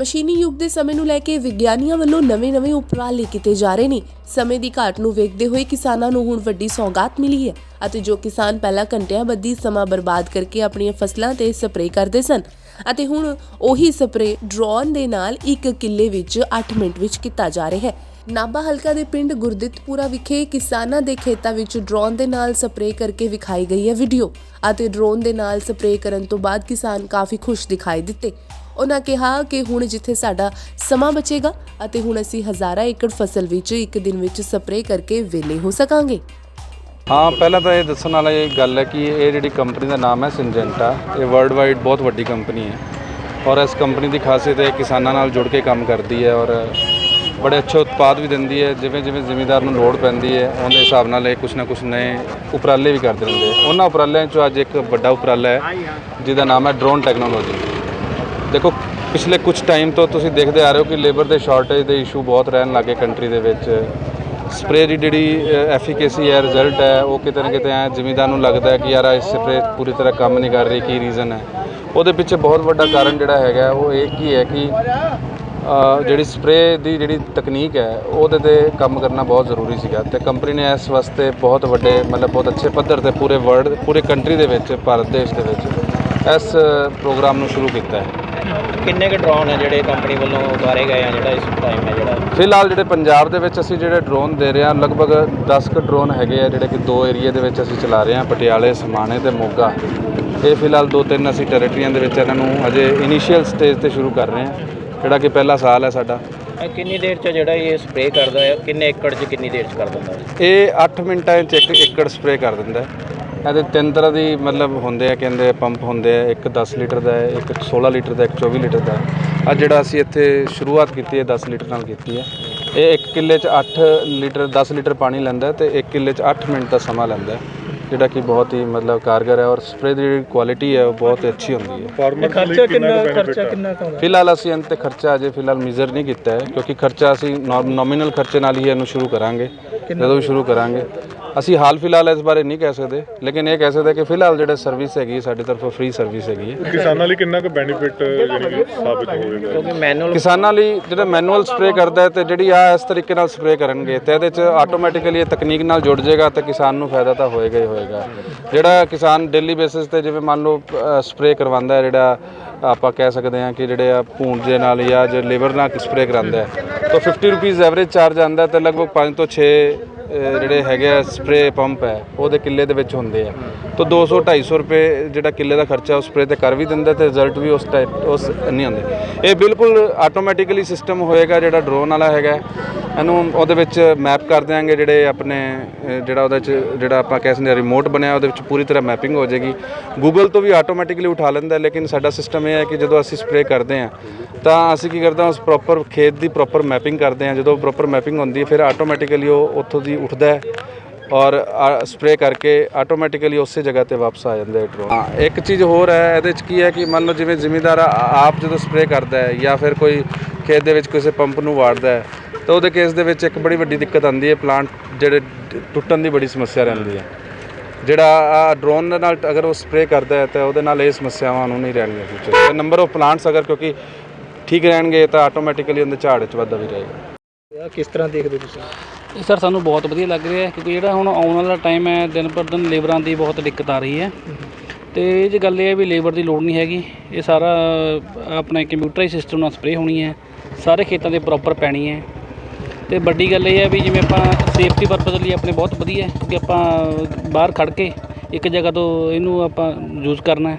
ਮਸ਼ੀਨੀ ਯੁੱਗ ਦੇ ਸਮੇਂ ਨੂੰ ਲੈ ਕੇ ਵਿਗਿਆਨੀਆਂ ਵੱਲੋਂ ਨਵੇਂ-ਨਵੇਂ ਉਪਰਾਲੇ ਕੀਤੇ ਜਾ ਰਹੇ ਨੇ। ਸਮੇਂ ਦੀ ਘਾਟ ਨੂੰ ਵੇਖਦੇ ਹੋਏ ਕਿਸਾਨਾਂ ਨੂੰ ਹੁਣ ਵੱਡੀ ਸੌਗਾਤ ਮਿਲੀ ਹੈ ਅਤੇ ਜੋ ਕਿਸਾਨ ਪਹਿਲਾਂ ਘੰਟਿਆਂ ਬੱਧੀ ਸਮਾਂ ਬਰਬਾਦ ਕਰਕੇ ਆਪਣੀਆਂ ਫਸਲਾਂ ਤੇ ਸਪਰੇਅ ਕਰਦੇ ਸਨ ਅਤੇ ਹੁਣ ਉਹੀ ਸਪਰੇਅ ਡਰੋਨ ਦੇ ਨਾਲ ਇੱਕ ਕਿੱਲੇ ਵਿੱਚ 8 ਮਿੰਟ ਵਿੱਚ ਕੀਤਾ ਜਾ ਰਿਹਾ ਹੈ। ਨਾਭਾ ਹਲਕਾ ਦੇ ਪਿੰਡ ਗੁਰਦਿੱਤਪੁਰਾ ਵਿਖੇ ਕਿਸਾਨਾਂ ਦੇ ਖੇਤਾਂ ਵਿੱਚ ਡਰੋਨ ਦੇ ਨਾਲ ਸਪਰੇਅ ਕਰਕੇ ਵਿਖਾਈ ਗਈ ਹੈ ਵੀਡੀਓ ਅਤੇ ਡਰੋਨ ਦੇ ਨਾਲ ਸਪਰੇਅ ਕਰਨ ਤੋਂ ਬਾਅਦ ਕਿਸਾਨ ਕਾਫੀ ਖੁਸ਼ ਦਿਖਾਈ ਦਿੱਤੇ। ਉਹਨਾਂ ਕਿਹਾ ਕਿ ਹੁਣ ਜਿੱਥੇ ਸਾਡਾ ਸਮਾਂ ਬਚੇਗਾ ਅਤੇ ਹੁਣ ਅਸੀਂ ਹਜ਼ਾਰਾਂ ਏਕੜ ਫਸਲ ਵਿੱਚ ਇੱਕ ਦਿਨ ਵਿੱਚ ਸਪਰੇਅ ਕਰਕੇ ਵਿਹਲੇ ਹੋ ਸਕਾਂਗੇ। ਹਾਂ, ਪਹਿਲਾਂ ਤਾਂ ਇਹ ਦੱਸਣ ਵਾਲਾ ਇਹ ਗੱਲ ਹੈ ਕਿ ਇਹ ਜਿਹੜੀ ਕੰਪਨੀ ਦਾ ਨਾਮ ਹੈ ਸਿੰਜੈਂਟਾ ਇਹ ਵਰਲਡ ਵਾਈਡ ਬਹੁਤ ਵੱਡੀ ਕੰਪਨੀ ਹੈ। ਔਰ ਇਸ ਕੰਪਨੀ ਦੀ ਖਾਸੀਅਤ ਹੈ, ਕਿਸਾਨਾਂ ਨਾਲ ਜੁੜ ਕੇ ਕੰਮ ਕਰਦੀ ਹੈ ਔਰ ਬੜੇ ਅੱਛੇ ਉਤਪਾਦ ਵੀ ਦਿੰਦੀ ਹੈ, ਜਿਵੇਂ ਜਿਵੇਂ ਜ਼ਿਮੀਦਾਰ ਨੂੰ ਲੋੜ ਪੈਂਦੀ ਹੈ, ਉਹਦੇ ਹਿਸਾਬ ਨਾਲ ਇਹ ਕੁਛ ਨਾ ਕੁਛ ਨਏ ਉਪਰਾਲੇ ਵੀ ਕਰਦੇ ਰਹਿੰਦੇ ਉਹਨਾਂ ਉਪਰਾਲਿਆਂ 'ਚੋਂ ਅੱਜ ਇੱਕ ਵੱਡਾ ਉਪਰਾਲਾ ਹੈ, ਜਿਹਦਾ ਨਾਮ ਹੈ ਡਰੋਨ ਟੈਕਨੋਲੋਜੀ ਦੇਖੋ, ਪਿਛਲੇ ਕੁਝ ਟਾਈਮ ਤੋਂ ਤੁਸੀਂ ਦੇਖਦੇ ਆ ਰਹੇ ਹੋ ਕਿ ਲੇਬਰ ਦੇ ਸ਼ਾਰਟੇਜ ਦੇ ਇਸ਼ੂ ਬਹੁਤ ਰਹਿਣ ਲੱਗੇ ਕੰਟਰੀ ਦੇ ਵਿੱਚ। ਸਪਰੇ ਦੀ ਜਿਹੜੀ ਐਫੀਕੇਸੀ ਹੈ ਰਿਜ਼ਲਟ ਹੈ, ਉਹ ਕਿਤੇ ਨਾ ਕਿਤੇ ਐ ਜ਼ਿਮੀਦਾਰ ਨੂੰ ਲੱਗਦਾ ਹੈ ਕਿ ਯਾਰ ਇਹ ਸਪਰੇ ਪੂਰੀ ਤਰ੍ਹਾਂ ਕੰਮ ਨਹੀਂ ਕਰ ਰਹੀ, ਕੀ ਰੀਜ਼ਨ ਹੈ? ਉਹਦੇ ਪਿੱਛੇ ਬਹੁਤ ਵੱਡਾ ਕਾਰਨ ਜਿਹੜਾ ਹੈਗਾ, ਉਹ ਇਹ ਕੀ ਹੈ ਕਿ ਜਿਹੜੀ ਸਪਰੇ ਦੀ ਜਿਹੜੀ ਤਕਨੀਕ ਹੈ, ਉਹਦੇ ਤੇ ਕੰਮ ਕਰਨਾ ਬਹੁਤ ਜ਼ਰੂਰੀ ਸੀਗਾ ਤੇ ਕੰਪਨੀ ਨੇ ਇਸ ਵਾਸਤੇ ਬਹੁਤ ਵੱਡੇ, ਮਤਲਬ ਬਹੁਤ ਅੱਛੇ ਪੱਧਰ ਤੇ ਪੂਰੇ ਵਰਲਡ ਪੂਰੇ ਕੰਟਰੀ ਦੇ ਵਿੱਚ, ਭਾਰਤ ਦੇਸ਼ ਦੇ ਵਿੱਚ ਇਸ ਪ੍ਰੋਗਰਾਮ ਨੂੰ ਸ਼ੁਰੂ ਕੀਤਾ ਹੈ। ਕਿੰਨੇ ਕੁ ਡਰੋਨ ਹੈ ਜਿਹੜੇ ਕੰਪਨੀ ਵੱਲੋਂ ਉਤਾਰੇ ਗਏ ਆ ਜਿਹੜਾ ਇਸ ਟਾਈਮ ਹੈ ਜਿਹੜਾ? ਫਿਲਹਾਲ ਜਿਹੜੇ ਪੰਜਾਬ ਦੇ ਵਿੱਚ ਅਸੀਂ ਜਿਹੜੇ ਡਰੋਨ ਦੇ ਰਹੇ ਹਾਂ ਲਗਭਗ 10 ਕੁ ਡਰੋਨ ਹੈਗੇ ਆ ਜਿਹੜੇ ਕਿ ਦੋ ਏਰੀਆ ਦੇ ਵਿੱਚ ਅਸੀਂ ਚਲਾ ਰਹੇ ਹਾਂ ਪਟਿਆਲੇ ਸਮਾਣੇ ਤੇ ਮੋਗਾ। ਇਹ ਫਿਲਹਾਲ ਦੋ ਤਿੰਨ ਅਸੀਂ ਟੈਰੀਟਰੀਆਂ ਦੇ ਵਿੱਚ ਇਹਨਾਂ ਨੂੰ ਅਜੇ ਇਨੀਸ਼ੀਅਲ ਸਟੇਜ ਤੇ ਸ਼ੁਰੂ ਕਰ ਰਹੇ ਹਾਂ ਜਿਹੜਾ ਕਿ ਪਹਿਲਾ ਸਾਲ ਹੈ ਸਾਡਾ। ਇਹ ਕਿੰਨੀ ਦੇਰ ਚ ਜਿਹੜਾ ਇਹ ਸਪਰੇਅ ਕਰਦਾ ਹੈ? ਕਿੰਨੇ ਏਕੜ ਚ ਕਿੰਨੀ ਦੇਰ ਚ ਕਰ ਦਿੰਦਾ ਹੈ? ਇਹ 8 ਮਿੰਟਾਂ 'ਚ ਇੱਕ ਏਕੜ ਸਪਰੇਅ ਕਰ ਦਿੰਦਾ ਹੈ। ਇਹਦੇ ਤਿੰਨ ਤਰ੍ਹਾਂ ਦੀ ਮਤਲਬ ਹੁੰਦੇ ਆ ਕਹਿੰਦੇ ਪੰਪ ਹੁੰਦੇ ਆ ਇੱਕ 10 ਲੀਟਰ ਦਾ ਹੈ ਇੱਕ 16 ਲੀਟਰ ਦਾ ਇੱਕ 24 ਲੀਟਰ ਦਾ ਆ ਜਿਹੜਾ ਅਸੀਂ ਇੱਥੇ ਸ਼ੁਰੂਆਤ ਕੀਤੀ ਹੈ 10 ਲੀਟਰ ਨਾਲ ਕੀਤੀ ਹੈ। ਇਹ ਇੱਕ ਕਿੱਲੇ 'ਚ 8 ਲੀਟਰ 10 ਲੀਟਰ ਪਾਣੀ ਲੈਂਦਾ ਤੇ ਇੱਕ ਕਿੱਲੇ 'ਚ 8 ਮਿੰਟ ਦਾ ਸਮਾਂ ਲੈਂਦਾ ਹੈ। ਜਿਹੜਾ ਕਿ ਬਹੁਤ ਹੀ ਮਤਲਬ ਕਾਰਗਰ ਹੈ ਔਰ ਸਪਰੇਅ ਦੀ ਜਿਹੜੀ ਕੁਆਲਿਟੀ ਹੈ ਉਹ ਬਹੁਤ ਅੱਛੀ ਹੁੰਦੀ ਹੈ। ਫਾਰਮਰ ਖਰਚਾ ਕਿੰਨਾ ਖਰਚਾ ਕਿੰਨਾ ਫਿਲਹਾਲ ਅਸੀਂ ਇਹਨਾਂ ਤੇ ਖਰਚਾ ਅਜੇ ਫਿਲਹਾਲ ਮੇਜ਼ਰ ਨਹੀਂ ਕੀਤਾ ਹੈ ਕਿਉਂਕਿ ਖਰਚਾ ਅਸੀਂ ਨੋਮੀਨਲ ਖਰਚੇ ਨਾਲ ਹੀ ਇਹਨੂੰ ਸ਼ੁਰੂ ਕਰਾਂਗੇ। ਜਦੋਂ ਵੀ ਸ਼ੁਰੂ ਕਰਾਂਗੇ। ਅਸੀਂ ਹਾਲ ਫਿਲਹਾਲ ਇਸ ਬਾਰੇ ਨਹੀਂ ਕਹਿ ਸਕਦੇ ਲੇਕਿਨ ਇਹ ਕਹਿ ਸਕਦੇ ਕਿ ਫਿਲਹਾਲ ਜਿਹੜਾ ਸਰਵਿਸ ਹੈਗੀ ਸਾਡੀ ਤਰਫੋਂ ਫ੍ਰੀ ਸਰਵਿਸ ਹੈਗੀ ਹੈ। ਕਿਸਾਨਾਂ ਲਈ ਕਿੰਨਾ ਕੁ ਬੈਨੀਫਿਟ ਕਿ ਸਾਬਿਤ ਹੋਵੇਗਾ ਕਿਉਂਕਿ ਮੈਨੂਅਲ ਕਿਸਾਨਾਂ ਲਈ ਜਿਹੜਾ ਮੈਨੂਅਲ ਸਪਰੇ ਕਰਦਾ ਹੈ ਤੇ ਜਿਹੜੀ ਆ ਇਸ ਤਰੀਕੇ ਨਾਲ ਸਪਰੇ ਕਰਨਗੇ ਤੇ ਇਹਦੇ ਚ ਆਟੋਮੈਟਿਕਲੀ ਇਹ ਤਕਨੀਕ ਨਾਲ ਜੁੜ ਜਾਏਗਾ ਤੇ ਕਿਸਾਨ ਨੂੰ ਫਾਇਦਾ ਤਾਂ ਹੋਏਗਾ ਹੀ ਹੋਏਗਾ। ਜਿਹੜਾ ਕਿਸਾਨ ਡੇਲੀ ਬੇਸਿਸ ਤੇ ਜਿਵੇਂ ਮੰਨ ਲਓ ਸਪਰੇ ਕਰਵਾਉਂਦਾ ਹੈ ਜਿਹੜਾ ਆਪਾਂ ਕਹਿ ਸਕਦੇ ਹਾਂ ਕਿ ਜਿਹੜੇ ਆ ਪੂੰਜੇ ਨਾਲ ਜਾਂ ਜੋ ਲੇਬਰ ਨਾਲ ਸਪਰੇ ਕਰਾਉਂਦਾ ਹੈ ਤਾਂ 50 ਰੁਪੀਸ ਐਵਰੇਜ ਚਾਰਜ ਆਉਂਦਾ ਹੈ ਤੇ ਲਗਭਗ 5 ਤੋਂ 6 ਜਿਹੜੇ ਹੈਗੇ ਆ ਸਪਰੇ ਪੰਪ ਹੈ, ਉਹਦੇ ਕਿੱਲੇ ਦੇ ਵਿੱਚ ਹੁੰਦੇ ਆ। ਤਾਂ 200 250 ਰੁਪਏ ਜਿਹੜਾ ਕਿੱਲੇ ਦਾ ਖਰਚਾ ਉਹ ਸਪਰੇ ਤੇ ਕਰ ਵੀ ਦਿੰਦਾ ਤੇ ਰਿਜ਼ਲਟ ਵੀ ਉਸ ਟਾਈਪ ਉਸ ਨਹੀਂ ਹੁੰਦੇ ਇਹ ਬਿਲਕੁਲ ਆਟੋਮੈਟਿਕਲੀ ਸਿਸਟਮ ਹੋਏਗਾ ਜਿਹੜਾ ਡਰੋਨ ਵਾਲਾ ਹੈਗਾ। ਇਹਨੂੰ ਉਹਦੇ ਵਿੱਚ ਮੈਪ ਕਰ ਦਿਆਂਗੇ ਜਿਹੜੇ ਆਪਣੇ ਜਿਹੜਾ ਉਹਦੇ ਚ, ਜਿਹੜਾ ਆਪਾਂ ਕਹਿ ਸਕਦੇ ਹਾਂ ਰਿਮੋਟ ਬਣਿਆ, ਉਹਦੇ ਵਿੱਚ ਪੂਰੀ ਤਰ੍ਹਾਂ ਮੈਪਿੰਗ ਹੋ ਜਾਏਗੀ। ਗੂਗਲ ਤੋਂ ਵੀ ਆਟੋਮੈਟਿਕਲੀ ਉਠਾ ਲੈਂਦਾ, ਲੇਕਿਨ ਸਾਡਾ ਸਿਸਟਮ ਇਹ ਹੈ ਕਿ ਜਦੋਂ ਅਸੀਂ ਸਪਰੇ ਕਰਦੇ ਹਾਂ, ਤਾਂ ਅਸੀਂ ਕੀ ਕਰਦੇ ਹਾਂ, ਉਸ ਪ੍ਰੋਪਰ ਖੇਤ ਦੀ ਪ੍ਰੋਪਰ ਮੈਪਿੰਗ ਕਰਦੇ ਹਾਂ। ਜਦੋਂ ਪ੍ਰੋਪਰ ਮੈਪਿੰਗ ਹੁੰਦੀ ਹੈ, ਫਿਰ ਆਟੋਮੈਟਿਕਲੀ ਉਹ ਉੱਥੋਂ ਦੀ ਉੱਠਦਾ ਹੈ ਔਰ ਸਪਰੇ ਕਰਕੇ ਆਟੋਮੈਟਿਕਲੀ ਉਸੇ ਜਗ੍ਹਾ ਤੇ ਵਾਪਸ ਆ ਜਾਂਦਾ ਹੈ ਡਰੋਨ ਹਾਂ, ਇੱਕ ਚੀਜ਼ ਹੋਰ ਹੈ, ਇਹਦੇ ਚ ਕੀ ਹੈ ਕਿ ਮੰਨ ਲਓ ਜਿਵੇਂ ਜ਼ਿਮੀਦਾਰ ਆਪ ਜਦੋਂ ਸਪਰੇ ਕਰਦਾ ਹੈ ਜਾਂ ਫਿਰ ਕੋਈ ਖੇਤ ਦੇ ਵਿੱਚ ਕਿਸੇ ਪੰਪ ਨੂੰ ਵਾੜਦਾ ਹੈ, ਤਾਂ ਉਹਦੇ ਕੇਸ ਦੇ ਵਿੱਚ ਇੱਕ ਬੜੀ ਵੱਡੀ ਦਿੱਕਤ ਆਉਂਦੀ ਹੈ ਪਲਾਂਟ ਜਿਹੜੇ ਟੁੱਟਣ ਦੀ ਬੜੀ ਸਮੱਸਿਆ ਰਹਿੰਦੀ ਹੈ। ਜਿਹੜਾ ਡਰੋਨ ਦੇ ਨਾਲ ਅਗਰ ਉਹ ਸਪਰੇ ਕਰਦਾ ਹੈ, ਤਾਂ ਉਹਦੇ ਨਾਲ ਇਹ ਸਮੱਸਿਆਵਾਂ ਨੂੰ ਨਹੀਂ ਰਹਿਣਗੀਆਂ ਫਿਊਚਰ ਤੇ। ਨੰਬਰ ਆਫ ਪਲਾਂਟਸ ਅਗਰ ਕਿਉਂਕਿ ਠੀਕ ਰਹਿਣਗੇ, ਤਾਂ ਆਟੋਮੈਟਿਕਲੀ ਉਹਦੇ ਝਾੜ ਚ ਵਾਧਾ ਵੀ ਰਹੇਗਾ। ਕਿਸ ਤਰ੍ਹਾਂ ਦੇਖਦੇ ਤੁਸੀਂ? ਇਹ ਸਰ ਸਾਨੂੰ ਬਹੁਤ ਵਧੀਆ ਲੱਗ ਰਿਹਾ ਹੈ, ਕਿਉਂਕਿ ਜਿਹੜਾ ਹੁਣ ਆਉਣ ਵਾਲਾ ਟਾਈਮ ਹੈ, ਦਿਨ ਪਰ ਦਿਨ ਲੇਬਰਾਂ ਦੀ ਬਹੁਤ ਦਿੱਕਤ ਆ ਰਹੀ ਹੈ। ਅਤੇ ਇਹ 'ਚ ਗੱਲ ਇਹ ਹੈ ਵੀ ਲੇਬਰ ਦੀ ਲੋੜ ਨਹੀਂ ਹੈਗੀ, ਇਹ ਸਾਰਾ ਆਪਣੇ ਕੰਪਿਊਟਰਾਈਜ਼ ਸਿਸਟਮ ਨਾਲ ਸਪਰੇਅ ਹੋਣੀ ਹੈ, ਸਾਰੇ ਖੇਤਾਂ ਦੇ ਪ੍ਰੋਪਰ ਪੈਣੀ ਹੈ। ਤੇ ਵੱਡੀ ਗੱਲ ਇਹ ਹੈ ਵੀ ਜਿਵੇਂ ਆਪਾਂ ਸੇਫਟੀ ਪਰਪਸ ਲਈ ਆਪਣੇ ਬਹੁਤ ਵਧੀਆ ਹੈ, ਕਿ ਆਪਾਂ ਬਾਹਰ ਖੜ ਕੇ ਇੱਕ ਜਗ੍ਹਾ ਤੋਂ ਇਹਨੂੰ ਆਪਾਂ ਯੂਜ਼ ਕਰਨਾ ਹੈ।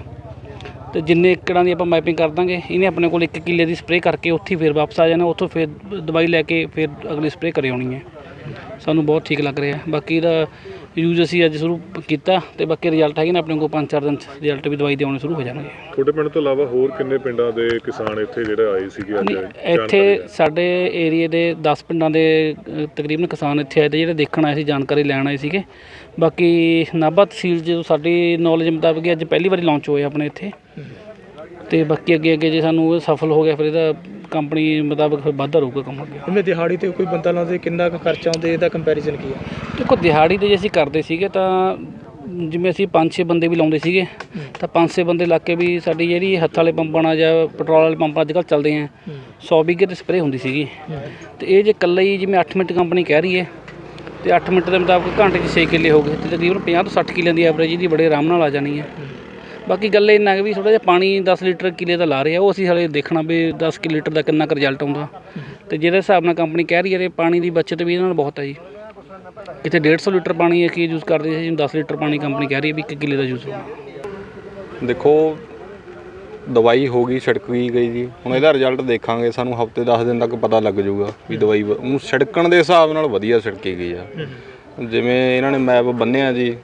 ਤੇ ਜਿੰਨੇ ਏਕੜਾਂ ਦੀ ਆਪਾਂ ਮੈਪਿੰਗ ਕਰ ਦਾਂਗੇ, ਇਹਨੇ ਆਪਣੇ ਕੋਲ ਇੱਕ ਕਿੱਲੇ ਦੀ ਸਪਰੇਅ ਕਰਕੇ ਉੱਥੇ ਹੀ ਫਿਰ ਵਾਪਸ ਆ ਜਾਣਾ, ਉੱਥੋਂ ਫਿਰ ਦਵਾਈ ਲੈ ਕੇ ਫਿਰ ਅਗਲੀ ਸਪਰੇਅ ਕਰੇ ਆਉਣੀ ਹੈ। ਸਾਨੂੰ ਬਹੁਤ ਠੀਕ ਲੱਗ ਰਿਹਾ ਬਾਕੀ ਇਹਦਾ ਯੂਜ਼ ਅਸੀਂ ਅੱਜ ਸ਼ੁਰੂ ਕੀਤਾ ਤੇ ਬਾਕੀ ਰਿਜ਼ਲਟ ਹੈਗੇ ਨੇ ਆਪਣੇ ਕੋਲ 5-4 ਦਿਨ ਚ। ਰਿਜ਼ਲਟ ਵੀ ਦਵਾਈ ਦੇ ਆਉਣੇ ਸ਼ੁਰੂ ਹੋ ਜਾਣਗੇ। ਤੁਹਾਡੇ ਪਿੰਡ ਤੋਂ ਇਲਾਵਾ ਹੋਰ ਕਿੰਨੇ ਪਿੰਡਾਂ ਦੇ ਕਿਸਾਨ ਇੱਥੇ ਜਿਹੜੇ ਆਏ ਸੀਗੇ ਅੱਜ? ਇੱਥੇ ਸਾਡੇ ਏਰੀਏ ਦੇ 10 ਪਿੰਡਾਂ ਦੇ ਤਕਰੀਬਨ ਕਿਸਾਨ ਇੱਥੇ ਆਏ ਤੇ ਜਿਹੜੇ ਦੇਖਣ ਆਏ ਸੀ ਜਾਣਕਾਰੀ ਲੈਣ ਆਏ ਸੀਗੇ। ਬਾਕੀ ਨਾਭਾ ਤਹਿਸੀਲ ਜਦੋਂ ਸਾਡੀ ਨੌਲੇਜ ਮੁਤਾਬਕ ਅੱਜ ਪਹਿਲੀ ਵਾਰੀ ਲਾਂਚ ਹੋਏ ਆਪਣੇ ਇੱਥੇ। ਤੇ ਬਾਕੀ ਅੱਗੇ ਅੱਗੇ ਜੇ ਸਾਨੂੰ ਸਫਲ ਹੋ ਗਿਆ ਫਿਰ ਇਹਦਾ ਕੰਪਨੀ ਮੁਤਾਬਕ ਫਿਰ ਵਾਧਾ ਰਹੂਗਾ ਕੰਮ ਅੱਗੇ। ਜਿਵੇਂ ਦਿਹਾੜੀ ਤੇ ਕੋਈ ਬੰਦਾ ਲਾਉਂਦੇ ਕਿੰਨਾ ਕੁ ਖਰਚਾ ਆਉਂਦੇ ਇਹਦਾ ਕੰਪੈਰੀਜ਼ਨ ਕੀ ਹੈ? ਦੇਖੋ ਦਿਹਾੜੀ ਤੇ ਜੇ ਅਸੀਂ ਕਰਦੇ ਸੀਗੇ ਤਾਂ ਜਿਵੇਂ ਅਸੀਂ ਪੰਜ ਛੇ ਬੰਦੇ ਵੀ ਲਾਉਂਦੇ ਸੀਗੇ ਤਾਂ ਪੰਜ ਛੇ ਬੰਦੇ ਲਾ ਕੇ ਵੀ ਸਾਡੀ ਜਿਹੜੀ ਹੱਥ ਵਾਲੇ ਪੰਪਾਂ ਨਾਲ ਜਾਂ ਪੈਟਰੋਲ ਵਾਲੇ ਪੰਪ ਅੱਜ ਕੱਲ੍ਹ ਚੱਲਦੇ ਆ 100 ਵੀਗੇ ਤੇ ਸਪਰੇਅ ਹੁੰਦੀ ਸੀਗੀ। ਤੇ ਇਹ ਜੇ ਇਕੱਲਾ ਹੀ ਜਿਵੇਂ 8 ਮਿੰਟ ਕੰਪਨੀ ਕਹਿ ਰਹੀ ਹੈ ਤੇ 8 ਮਿੰਟ ਦੇ ਮੁਤਾਬਕ ਘੰਟੇ 'ਚ 6 ਕਿੱਲੇ ਹੋ ਗਏ ਤੇ ਤਕਰੀਬਨ 50 ਤੋਂ 60 ਕਿੱਲਿਆਂ ਦੀ ਐਵਰੇਜ ਇਹਦੀ ਬੜੇ ਆਰਾਮ ਨਾਲ ਆ ਜਾਣੀ ਹੈ। ਬਾਕੀ ਗੱਲ ਇੰਨਾ ਕਿ ਵੀ ਥੋੜਾ ਜਿਹਾ ਪਾਣੀ 10 ਲੀਟਰ ਕਿੱਲੇ ਦਾ ਲਾ ਰਹੇ ਆ ਉਹ ਅਸੀਂ ਹਲੇ ਦੇਖਣਾ ਵੀ 10 ਕਿ ਲੀਟਰ ਦਾ ਕਿੰਨਾ ਕੁ ਰਿਜ਼ਲਟ ਆਉਂਦਾ। ਤੇ ਜਿਹਦੇ ਹਿਸਾਬ ਨਾਲ ਕੰਪਨੀ ਕਹਿ ਰਹੀ ਹੈ ਇਹ ਪਾਣੀ ਦੀ ਬਚਤ ਵੀ ਇਹਨਾਂ ਨਾਲ ਬਹੁਤ ਹੈ ਜੀ। ਕਿਤੇ 150 ਲੀਟਰ ਪਾਣੀ ਕੀ ਯੂਜ਼ ਕਰਦੇ ਸੀ ਜਿਵੇਂ 10 ਲੀਟਰ ਪਾਣੀ ਕੰਪਨੀ ਕਹਿ ਰਹੀ ਹੈ ਵੀ 1 ਕਿੱਲੇ ਦਾ ਯੂਜ਼ ਹੋਣਾ ਦੇਖੋ ਦਵਾਈ ਹੋ ਗਈ ਛਿੜਕੀ ਗਈ ਜੀ। ਹੁਣ ਇਹਦਾ ਰਿਜ਼ਲਟ ਦੇਖਾਂਗੇ ਸਾਨੂੰ ਹਫ਼ਤੇ 10 ਦਿਨ ਤੱਕ ਪਤਾ ਲੱਗ ਜਾਊਗਾ ਵੀ ਦਵਾਈ ਉਹਨੂੰ ਛਿੜਕਣ ਦੇ ਹਿਸਾਬ ਨਾਲ ਵਧੀਆ ਛਿੜਕੀ ਗਈ ਆ। ਜਿਵੇਂ ਇਹਨਾਂ ਨੇ ਮੈਪ ਬੰਨਿਆ ਜੀ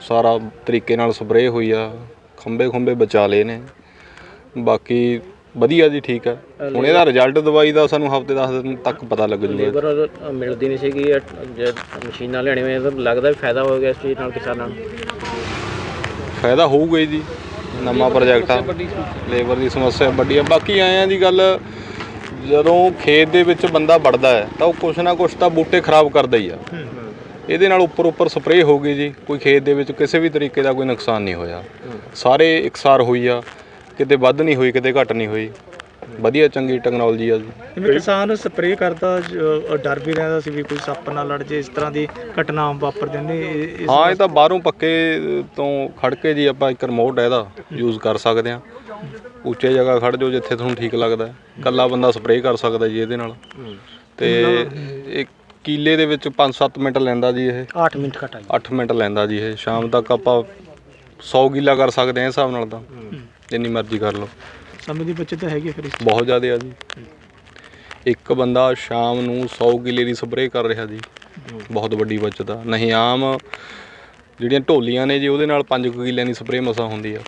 ਸਾਰਾ ਤਰੀਕੇ ਨਾਲ ਸਪਰੇਅ ਹੋਈ ਆ। ਖੰਬੇ ਖੰਬੇ ਬਚਾ ਲਏ ਨੇ। ਬਾਕੀ ਵਧੀਆ ਜੀ ਠੀਕ ਹੈ ਹੁਣ ਇਹਦਾ ਰਿਜ਼ਲਟ ਦਵਾਈ ਦਾ ਸਾਨੂੰ ਹਫ਼ਤੇ 10 ਦਿਨ ਤੱਕ ਪਤਾ ਲੱਗ ਜਾਊਗਾ ਲੇਬਰ ਮਿਲਦੀ ਨਹੀਂ ਸੀਗੀ ਜੇ ਮਸ਼ੀਨਾਂ ਲੈਣੇ ਹੋਏ ਤਾਂ ਲੱਗਦਾ ਵੀ ਫਾਇਦਾ ਹੋ ਗਿਆ ਇਸ ਚੀਜ਼ ਨਾਲ ਕਿਸਾਨਾਂ ਨੂੰ। ਫਾਇਦਾ ਹੋਊਗਾ ਹੀ ਜੀ ਨਵਾਂ ਪ੍ਰੋਜੈਕਟ ਆ। ਲੇਬਰ ਦੀ ਸਮੱਸਿਆ ਵੱਡੀ ਆ। ਬਾਕੀ ਆਏ ਆ ਦੀ ਗੱਲ ਜਦੋਂ ਖੇਤ ਦੇ ਵਿੱਚ ਬੰਦਾ ਵੜਦਾ ਹੈ ਤਾਂ ਉਹ ਕੁਛ ਨਾ ਕੁਛ ਤਾਂ ਬੂਟੇ ਖਰਾਬ ਕਰਦਾ ਹੀ ਆ। ਇਹਦੇ ਨਾਲ ਉੱਪਰ ਉੱਪਰ ਸਪਰੇਅ ਹੋ ਗਈ ਜੀ। ਕੋਈ ਖੇਤ ਦੇ ਵਿੱਚ ਕਿਸੇ ਵੀ ਤਰੀਕੇ ਦਾ ਕੋਈ ਨੁਕਸਾਨ ਨਹੀਂ ਹੋਇਆ। ਸਾਰੇ ਇਕਸਾਰ ਹੋਈ ਆ। ਕਿਤੇ ਵੱਧ ਨਹੀਂ ਹੋਈ ਕਿਤੇ ਘੱਟ ਨਹੀਂ ਹੋਈ। ਵਧੀਆ ਚੰਗੀ ਟੈਕਨੋਲੋਜੀ ਆ ਜੀ। ਜਿਵੇਂ ਕਿਸਾਨ ਸਪਰੇਅ ਕਰਦਾ ਜ- ਡਰ ਵੀ ਰਹਿੰਦਾ ਸੀ ਵੀ ਕੋਈ ਸੱਪ ਨਾ ਲੜ ਜੇ ਇਸ ਤਰ੍ਹਾਂ ਦੀ ਘਟਨਾ ਵਾਪਰ ਜਾਂਦੀ ਇਹ- ਇਸ ਹਾਂ ਇਹ ਤਾਂ ਬਾਹਰੋਂ ਪੱਕੇ ਤੋਂ ਖੜ ਕੇ ਜੀ ਆਪਾਂ ਇੱਕ ਰਿਮੋਟ ਹੈ ਇਹਦਾ ਯੂਜ਼ ਕਰ ਸਕਦੇ ਆ ਉੱਚੇ ਜਗ੍ਹਾ ਖੜ ਜਾਓ ਜਿੱਥੇ ਤੁਹਾਨੂੰ ਠੀਕ ਲੱਗਦਾ। ਹੈ। ਇਕੱਲਾ ਬੰਦਾ ਸਪਰੇਅ ਕਰ ਸਕਦਾ ਜੀ ਇਹਦੇ ਨਾਲ। ਤੇ ਇਹ ਕੀਲੇ ਦੇ ਵਿੱਚ 5-7 ਮਿੰਟ ਲੈਂਦਾ ਜੀ ਇਹ। 8 ਮਿੰਟ ਘਟਾਈ 8 ਮਿੰਟ ਲੈਂਦਾ ਜੀ ਇਹ। ਸ਼ਾਮ ਤੱਕ ਆਪਾਂ 100 ਕਿੱਲਾ ਕਰ ਸਕਦੇ ਆ ਇਸ ਹਿਸਾਬ ਨਾਲ ਤਾਂ। ਜਿੰਨੀ ਮਰਜ਼ੀ ਕਰ ਲਓ। ਸਮੇਂ ਦੀ ਬਚਤ ਹੈਗੀ ਫਿਰ ਇਸ 'ਚ। ਬਹੁਤ ਜ਼ਿਆਦਾ ਆ ਜੀ। ਇੱਕ ਬੰਦਾ ਸ਼ਾਮ ਨੂੰ 100 ਕਿੱਲੇ ਦੀ ਸਪਰੇਅ ਕਰ ਰਿਹਾ ਜੀ। ਬਹੁਤ ਵੱਡੀ ਬਚਤ ਆ। ਨਹੀਂ ਆਮ ਜਿਹੜੀਆਂ ਢੋਲੀਆਂ ਨੇ ਜੀ ਉਹਦੇ ਨਾਲ 5 ਕਿੱਲਿਆਂ ਦੀ ਸਪਰੇਅ ਮਸਾ ਹੁੰਦੀ ਆ।